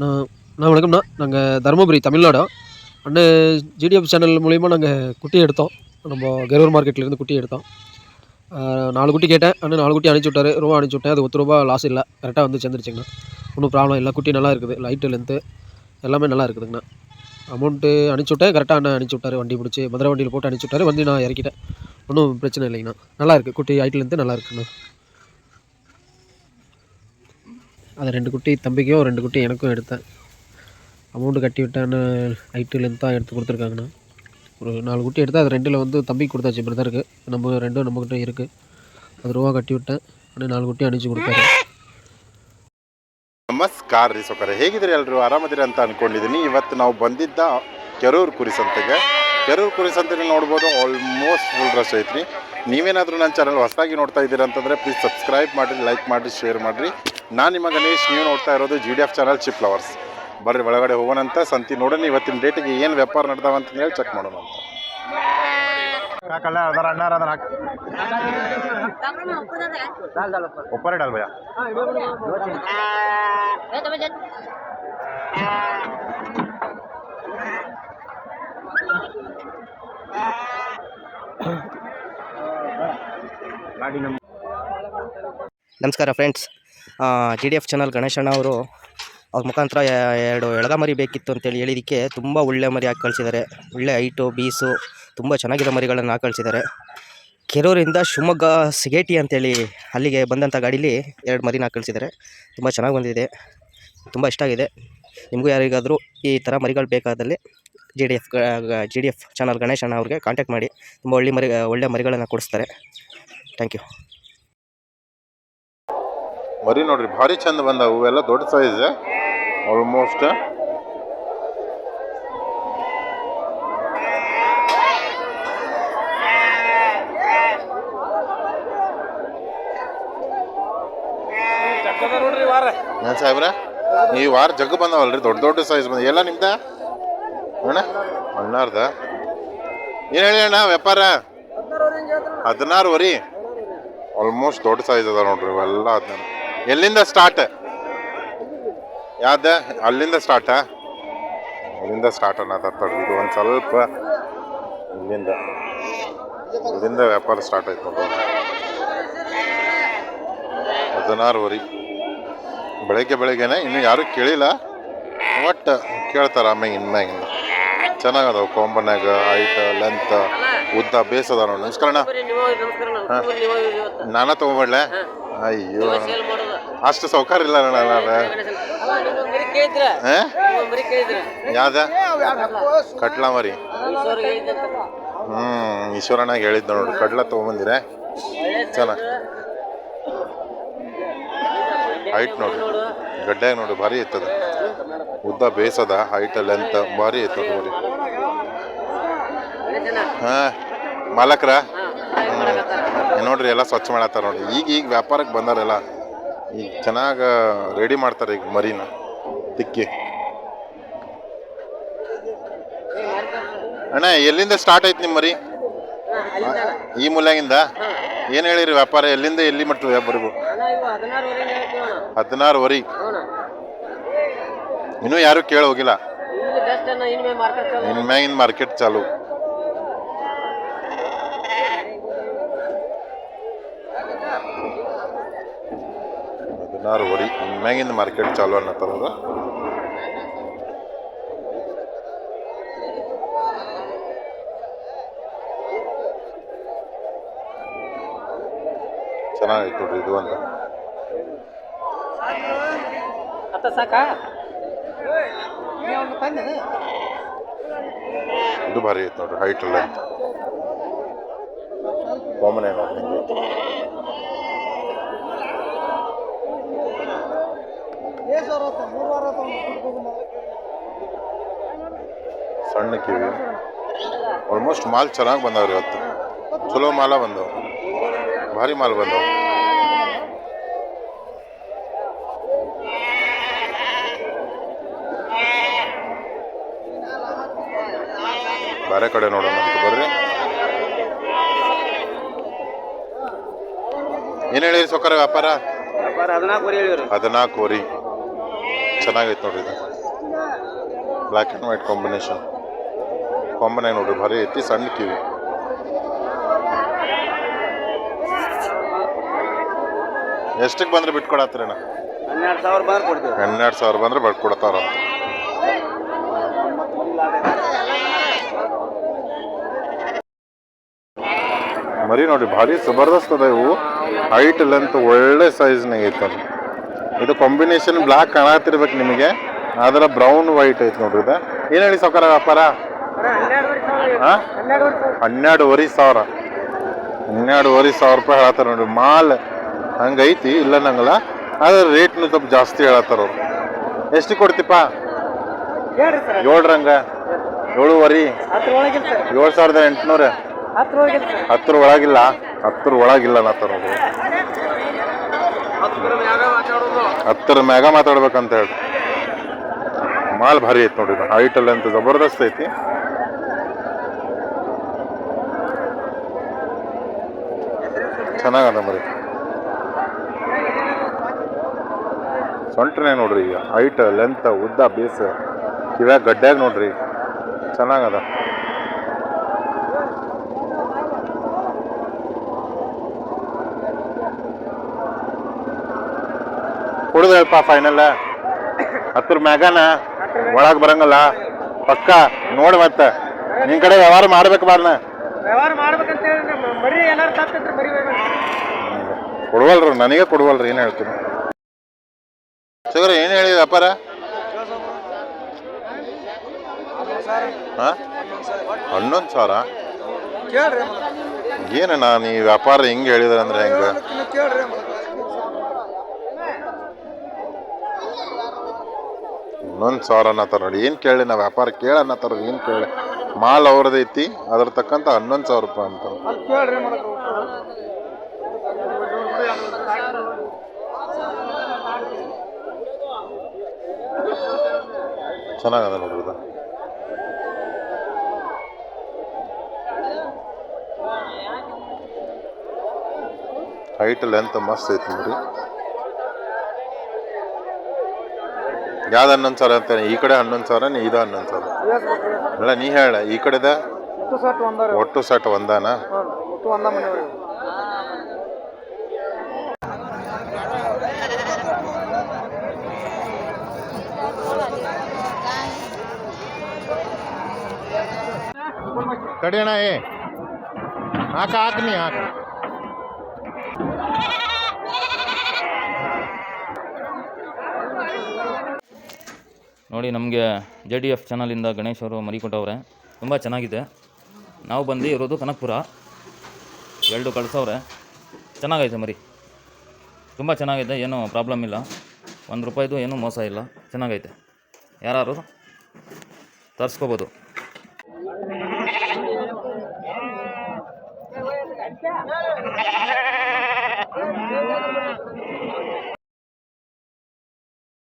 நான் நான் வணக்கம்ண்ணா. நாங்கள் தருமபுரி தமிழ்நாடா. அண்ணன் ஜிடிஎஃப் சேனல் மூலிமா நாங்கள் குட்டி எடுத்தோம். நம்ம கரூர் மார்க்கெட்லேருந்து குட்டி எடுத்தோம். நாலு குட்டி கேட்டேன். அண்ணன் நாலு குட்டி அனுப்பிச்சி விட்டாரு. ரூபா அனுப்பிச்சி விட்டேன். அது ஒத்து ரூபா லாஸ் இல்லை. கரெக்டாக வந்து சேர்ந்துருச்சுங்கண்ணா. ஒன்றும் ப்ராப்ளம் இல்லை. குட்டி நல்லா இருக்குது. லைட்டு லென்த்து எல்லாமே நல்லா இருக்குதுங்கண்ணா. அமௌண்ட்டு அனுப்பிச்சி விட்டேன். கரெக்டாக அண்ணன் அனுப்பிச்சி விட்டாரு. வண்டி பிடிச்சி மதுரை வண்டியில் போட்டு அனுப்பிச்சி விட்டாரு. வந்து நான் இறக்கிட்டேன். ஒன்றும் பிரச்சனை இல்லைங்கண்ணா. நல்லா இருக்குது குட்டி ஹைட்லேருந்து நல்லா இருக்குண்ணா அது ரெண்டு குட்டி தம்பிக்கும் ரெண்டு குட்டி எனக்கும் எடுத்தேன் அமௌண்ட்டு கட்டி விட்டான்னு ஹைட்டு லென்த்தாக எடுத்து கொடுத்துருக்காங்கண்ணா ஒரு நாலு குட்டி எடுத்து அது ரெண்டில் வந்து தம்பிக்கு கொடுத்தாச்சு பிரதருக்கு நம்ம ரெண்டும் நம்மக்கிட்ட இருக்குது அது ரூபா கட்டி விட்டேன் ஆனால் நாலு குட்டி அனுப்பிச்சி கொடுத்தாரு ನಮಸ್ಕಾರ ರೀ ಸೊಕರೆ ಹೇಗಿದ್ದೀರಿ ಎಲ್ಲರೂ ಆರಾಮದಿರಿ ಅಂತ ಅನ್ಕೊಂಡಿದ್ದೀನಿ ಇವತ್ತು ನಾವು ಬಂದಿದ್ದ ಕೆರೂರು ಕುರಿ ಸಂತೆಗೆ ಕೆರೂರು ಕುರಿ ಸಂತೆಗೆ ನೋಡ್ಬೋದು ಆಲ್ಮೋಸ್ಟ್ ಫುಲ್ ರಶ್ ಐತ್ರಿ ನೀವೇನಾದರೂ ನನ್ನ ಚಾನಲ್ ಹೊಸದಾಗಿ ನೋಡ್ತಾ ಇದ್ದೀರಾ ಅಂತಂದರೆ ಪ್ಲೀಸ್ ಸಬ್ಸ್ಕ್ರೈಬ್ ಮಾಡಿರಿ ಲೈಕ್ ಮಾಡಿರಿ ಶೇರ್ ಮಾಡಿರಿ. ನಾನು ನಿಮ್ಮ ಗಣೇಶ್ ನೀವು ನೋಡ್ತಾ ಇರೋದು G D F channel chip lovers ಬರ್ರಿ ಒಳಗಡೆ ಹೋಗೋಣಂತ ಸಂತಿ ನೋಡೋಣ ಇವತ್ತಿನ ಡೇಟಿಗೆ ಏನು ವ್ಯಾಪಾರ ನಡೆದಾವ ಅಂತ ಹೇಳಿ ಚೆಕ್ ಮಾಡೋಣ ಅಂತ. ಕಾಕಲ್ಲ ಅದರ ಅಣ್ಣಾರ ಅದನ್ನ ಒಪ್ಪರೇ ಡಾಲ್ ಭಯ ನಮಸ್ಕಾರ friends G D F channel ಗಣೇಶಣ್ಣ ಅವರು, ಅವ್ರ ಮುಖಾಂತರ ಎರಡು ಎಳಗ ಮರಿ ಬೇಕಿತ್ತು ಅಂತೇಳಿ ಹೇಳಿದ್ದಕ್ಕೆ ತುಂಬ ಒಳ್ಳೆ ಮರಿ ಹಾಕಿ ಕಳಿಸಿದ್ದಾರೆ. ಒಳ್ಳೆ ಐಟು ಬೀಸು, ತುಂಬ ಚೆನ್ನಾಗಿರೋ ಮರಿಗಳನ್ನು ಹಾಕಿ ಕಳಿಸಿದ್ದಾರೆ. ಕೆರೂರಿಂದ ಶಿವಮೊಗ್ಗ ಸಿಗೇಟಿ ಅಂತೇಳಿ ಅಲ್ಲಿಗೆ ಬಂದಂಥ ಗಾಡೀಲಿ ಎರಡು ಮರಿನ ಹಾಕಿ ಕಳಿಸಿದ್ದಾರೆ. ತುಂಬ ಚೆನ್ನಾಗಿ ಬಂದಿದೆ. ತುಂಬ ಇಷ್ಟ ಆಗಿದೆ. ನಿಮಗೂ ಯಾರಿಗಾದರೂ ಈ ಥರ ಮರಿಗಳು ಬೇಕಾದಲ್ಲಿ G D F G D F channel ಗಣೇಶಣ್ಣ ಅವ್ರಿಗೆ ಕಾಂಟ್ಯಾಕ್ಟ್ ಮಾಡಿ. ತುಂಬ ಒಳ್ಳೆ ಮರಿ, ಒಳ್ಳೆ ಮರಿಗಳನ್ನು ಕೊಡಿಸ್ತಾರೆ. ಥ್ಯಾಂಕ್ ಯು ಮರಿ ನೋಡ್ರಿ, ಭಾರಿ ಚಂದ ಬಂದವು. ಇವೆಲ್ಲ ದೊಡ್ಡ ಸೈಜ್ ಆಲ್ಮೋಸ್ಟ್ ಏನ್ ಸಾಹೇಬ್ರ? ಈ ವಾರ ಜಗ್ಗ ಬಂದವಲ್ರಿ, ದೊಡ್ಡ ದೊಡ್ಡ ಸೈಜ್ ಬಂದ ಎಲ್ಲ ನಿಮ್ದ? ಅಣ್ಣ, ಅಣ್ಣಾರ್ದ? ಏನ್ ಹೇಳಿ ಅಣ್ಣ, ವ್ಯಾಪಾರ? ಹದಿನಾರು ವರಿ ಆಲ್ಮೋಸ್ಟ್ ದೊಡ್ಡ ಸೈಜ್ ಅದ ನೋಡ್ರಿ ಇವೆಲ್ಲ ಅದ ಎಲ್ಲಿಂದ ಸ್ಟಾರ್ಟ್ ಯಾವ್ದ? ಅಲ್ಲಿಂದ ಸ್ಟಾರ್ಟ ಅಲ್ಲಿಂದ ಸ್ಟಾರ್ಟ್ ಅನ್ನತ್ತ ಇದು ಒಂದು ಸ್ವಲ್ಪ ಇಲ್ಲಿಂದ. ಇಲ್ಲಿಂದ ವ್ಯಾಪಾರ ಸ್ಟಾರ್ಟ್ ಆಯ್ತು ನೋಡ್ರಿ. ಹದಿನಾರು ವರಿ ಬೆಳಗ್ಗೆ ಬೆಳಗ್ಗೆನೆ, ಇನ್ನು ಯಾರು ಕೇಳಿಲ್ಲ. ಒಟ್ಟು ಕೇಳ್ತಾರೆ ಆಮೇಲೆ ಇನ್ಮ್ಯಾಗಿಂದ ಚೆನ್ನಾಗದಾವ ಕೊಂಬನ್ಯಾಗ ಹೈಟ್ ಲೆಂತ್ ಉದ್ದ ಬೇಸದ ನೋಡಿ ನಮಸ್ಕಾರ ಅಣ್ಣ ನಾನ ತಗೊಂಡ್ಬಿಡ್ಲೆ ಅಯ್ಯೋ. ಅಷ್ಟು ಸೌಕಾರ ಇಲ್ಲ ಅಣ್ಣ ನಾನು ಹಾ? ಯಾವ್ದ? ಕಟ್ಲಾ. ಮರಿ. ಹ್ಮ್ ಈಶ್ವರನಾಗ ಹೇಳಿದ್ದ ನೋಡ್ರಿ ಕಡ್ಲ ತಗೊಂಬಂದಿರ. ಚೆನ್ನಾಗಿ ಹೈಟ್ ನೋಡ್ರಿ ಗಡ್ಡ್ಯಾಗ ನೋಡ್ರಿ ಭಾರಿ ಇತ್ತದ ಉದ್ದ ಬೇಸದ ಹೈಟ್ ಲೆಂತ್ ಭಾರಿ ಇತ್ತು ನೋಡಿ ಹಾ. ಮಾಲಕ್ರ. ನೋಡ್ರಿ ಎಲ್ಲ ಸ್ವಚ್ಛ ಮಾಡತ್ತಾರ ನೋಡ್ರಿ. ಈಗ ಈಗ ವ್ಯಾಪಾರಕ್ಕೆ ಬಂದಾರೆಲ್ಲ ಈಗ ಚೆನ್ನಾಗಿ ರೆಡಿ ಮಾಡ್ತಾರೆ ಈಗ ಮರಿನ ತಿಕ್ಕಿ. ಅಣ್ಣ ಎಲ್ಲಿಂದ ಸ್ಟಾರ್ಟ್ ಐತಿ ನಿಮ್ಮ ಮರಿ? ಈ ಮೂಲ್ಯಾಗಿಂದ? ಏನು ಹೇಳಿರಿ ವ್ಯಾಪಾರ ಎಲ್ಲಿಂದ ಎಲ್ಲಿ ಮಟ್ಟ ವ್ಯಾಪಾರಿಗೂ ಹದಿನಾರು ವರಿ ಇನ್ನೂ ಯಾರು ಕೇಳ ಹೋಗಿಲ್ಲ ಇನ್ಮ್ಯಾಗಿನ ಮಾರ್ಕೆಟ್ ಚಾಲು. ಹದಿನಾರು ವರಿ ಮ್ಯಾಗಿಂದ ಮಾರ್ಕೆಟ್ ಚಾಲು ಅನ್ನತ್ತಾರ ಚೆನ್ನಾಗೈತೆ ನೋಡ್ರಿ ಇದು ಅಂತ. ಇದು ಭಾರಿ ಐತೆ ನೋಡ್ರಿ ಹೈಟ್ ಎಲ್ಲ. ಅಂತ ಕಾಮನ್ ನೋಡ್ರಿ ಸಣ್ಣ ಕಿವಿ. ಆಲ್ಮೋಸ್ಟ್ ಮಾಲ್ ಚೆನ್ನಾಗಿ ಬಂದವ್ರಿ ಇವತ್ತು. ಚಲೋ ಮಾಲ ಬಂದವು. ಭಾರಿ ಮಾಲ್ ಬಂದವು. ಬೇರೆ ಕಡೆ ನೋಡೋಣ ಅಂತ ಬರ್ರಿ. ಏನು ಹೇಳಿರಿ ಸೊಕ್ಕರ ವ್ಯಾಪಾರ? ಹದಿನಾಲ್ಕು ವರಿ ಚೆನ್ನಾಗೈತೆ ನೋಡ್ರಿ ಇದು. ಬ್ಲ್ಯಾಕ್ ಆ್ಯಂಡ್ ವೈಟ್ ಕಾಂಬಿನೇಷನ್ ಕಾಂಬನ್ ನೋಡ್ರಿ ಭಾರಿ ಐತಿ ಸಣ್ಣ ಕಿವಿ. ಎಷ್ಟಕ್ಕೆ ಬಂದ್ರೆ ಬಿಟ್ಕೊಡತ್ತೀರಣ್ಣ ಹನ್ನೆರಡು ಸಾವಿರ ಬಂದ್ರೆ ಕೊಡ್ತೀವಿ. ಹನ್ನೆರಡು ಸಾವಿರ ಬಂದ್ರೆ ಬಿಟ್ಕೊಡತ್ತಾರ ಮರಿ ನೋಡಿ ಭಾರಿ ಜಬರ್ದಸ್ತ್ ಅದ ಇವು. ಹೈಟ್ ಲೆಂತ್ ಒಳ್ಳೆ ಸೈಜ್ನಾಗೈತೆ ಅದು. ಇದು ಕಾಂಬಿನೇಷನ್ ಬ್ಲಾಕ್ ಕಾಣತಿರ್ಬೇಕು ನಿಮಗೆ. ಆದ್ರೆ ಬ್ರೌನ್ ವೈಟ್ ಐತೆ ನೋಡ್ರಿ ಇದು. ಏನು ಹೇಳಿ ಸಾವ್ಕಾರ ವ್ಯಾಪಾರ? ಹಾಂ? ಹನ್ನೆರಡುವರೆ ಸಾವಿರ. ಹನ್ನೆರಡುವರೆ ಸಾವಿರ ರೂಪಾಯಿ ಹೇಳತ್ತಾರ ನೋಡ್ರಿ. ಮಾಲ್ ಹಂಗೈತಿ ಇಲ್ಲ ನಂಗಲ್ಲ. ಆದ್ರೆ ರೇಟ್ನು ಸ್ವಲ್ಪ ಜಾಸ್ತಿ ಹೇಳತ್ತಾರ ಅವ್ರು. ಎಷ್ಟು ಸರ್. ಏಳ್ರಂಗ ಏಳುವರೆ? ಏಳು ಸಾವಿರದ ಎಂಟುನೂರ? ಹತ್ರ ಒಳಗಿಲ್ಲ ಹತ್ರ ಹತ್ತರ ಒಳಗಿಲ್ಲ. ಹತ್ತರ ಒಳಗಿಲ್ಲ ಅನ್ನತ್ತಾರ ನೋಡ್ರಿ ಹತ್ತರ ಮ್ಯಾಗ ಮಾತಾಡ್ಬೇಕಂತ ಹೇಳಿ ಮಾಲ್ ಭಾರಿ ಐತಿ ನೋಡಿ ಹೈಟ್ ಅಲ್ಲಿ ಅಂತ ಜಬರ್ದಸ್ತ್ ಐತಿ. ಚೆನ್ನಾಗದ ಮರಿ. ಸೊಂಟ್ರೇ ನೋಡ್ರಿ ಈಗ. ಹೈಟ್ ಲೆಂತ್ ಉದ್ದ ಬೇಸ್ ಇವಾಗ ಗಡ್ಡ್ಯಾಗ ನೋಡ್ರಿ. ಚೆನ್ನಾಗದ. ಕುಡ್ದಪ್ಪ ಫೈನಲ್ ಹತ್ರ ಮ್ಯಾಗನ ಒಳಗೆ ಬರಂಗಲ್ಲ. ಪಕ್ಕ ನೋಡಿ ಮತ್ತೆ. ನಿನ್ ಕಡೆ ವ್ಯವಹಾರ ಮಾಡ್ಬೇಕು ಬಾರ್ನ. ಕೊಡುವಲ್ರಿ ನನಗೆ ಕೊಡುವಲ್ರಿ ಏನು ಹೇಳ್ತೀನಿ ಸುಗರ ಏನು ಹೇಳಿ ವ್ಯಾಪಾರ ಹಾಂ? ಹನ್ನೊಂದು ಸಾವಿರ ಕೇಳ್ರಿ ನಾನು ನೀ ವ್ಯಾಪಾರ ಹೆಂಗೆ ಹೇಳಿದ್ರೆ ಅಂದ್ರೆ ಹೆಂಗೆ ಇನ್ನೊಂದು ಸಾವಿರ ಅನ್ನತ್ತಾರ ನೋಡಿ ಏನು ಕೇಳಿ ನಾವು ವ್ಯಾಪಾರ ಕೇಳ ಅನ್ನತ್ತಾರ ಏನು ಕೇಳಿ? ಮಾಲ್ ಅವ್ರದೈತಿ ಅದ್ರ ತಕ್ಕಂತ ಹನ್ನೊಂದು ಸಾವಿರ ರೂಪಾಯಿ ಅಂತ. ಚೆನ್ನಾಗದ ನೋಡ್ರಿ ಇದು. ಹೈಟ್ ಲೆಂತ್ ಮಸ್ತ್ ಐತಿ ನೋಡ್ರಿ. ಯಾವ್ದು ಹನ್ನೊಂದು ಸಾವಿರ ಅಂತಾನೆ? ಈ ಕಡೆ ಹನ್ನೊಂದು ಸಾವಿರ ನೀ ಇದು ಹನ್ನೊಂದು ಸಾವಿರ? ಅಲ್ಲ, ನೀ ಹೇಳ, ಈ ಕಡೆದ? ಒಟ್ಟು ಸಾಟ್ ಒಂದಾನ? ತಡಿಯಣ ಏ. ಹಾಕ ಹಾಕ ನೀ, ಹಾಕ. ನೋಡಿ, ನಮಗೆ ಜೆ ಡಿ ಎಫ್ ಚಾನಲಿಂದ ಗಣೇಶ್ ಅವರು ಮರಿ ತುಂಬ ಚೆನ್ನಾಗಿದೆ. ನಾವು ಬಂದು ಇರೋದು ಕನಕಪುರ. ಎರಡು ಕಳ್ಸವ್ರೆ. ಚೆನ್ನಾಗೈತೆ ಮರಿ. ತುಂಬ ಚೆನ್ನಾಗಿದೆ ಏನೂ ಪ್ರಾಬ್ಲಮ್ ಇಲ್ಲ. ಒಂದು ರೂಪಾಯಿದು ಏನೂ ಮೋಸ ಇಲ್ಲ. ಚೆನ್ನಾಗೈತೆ. ಯಾರು ತರಿಸ್ಕೋಬೋದು.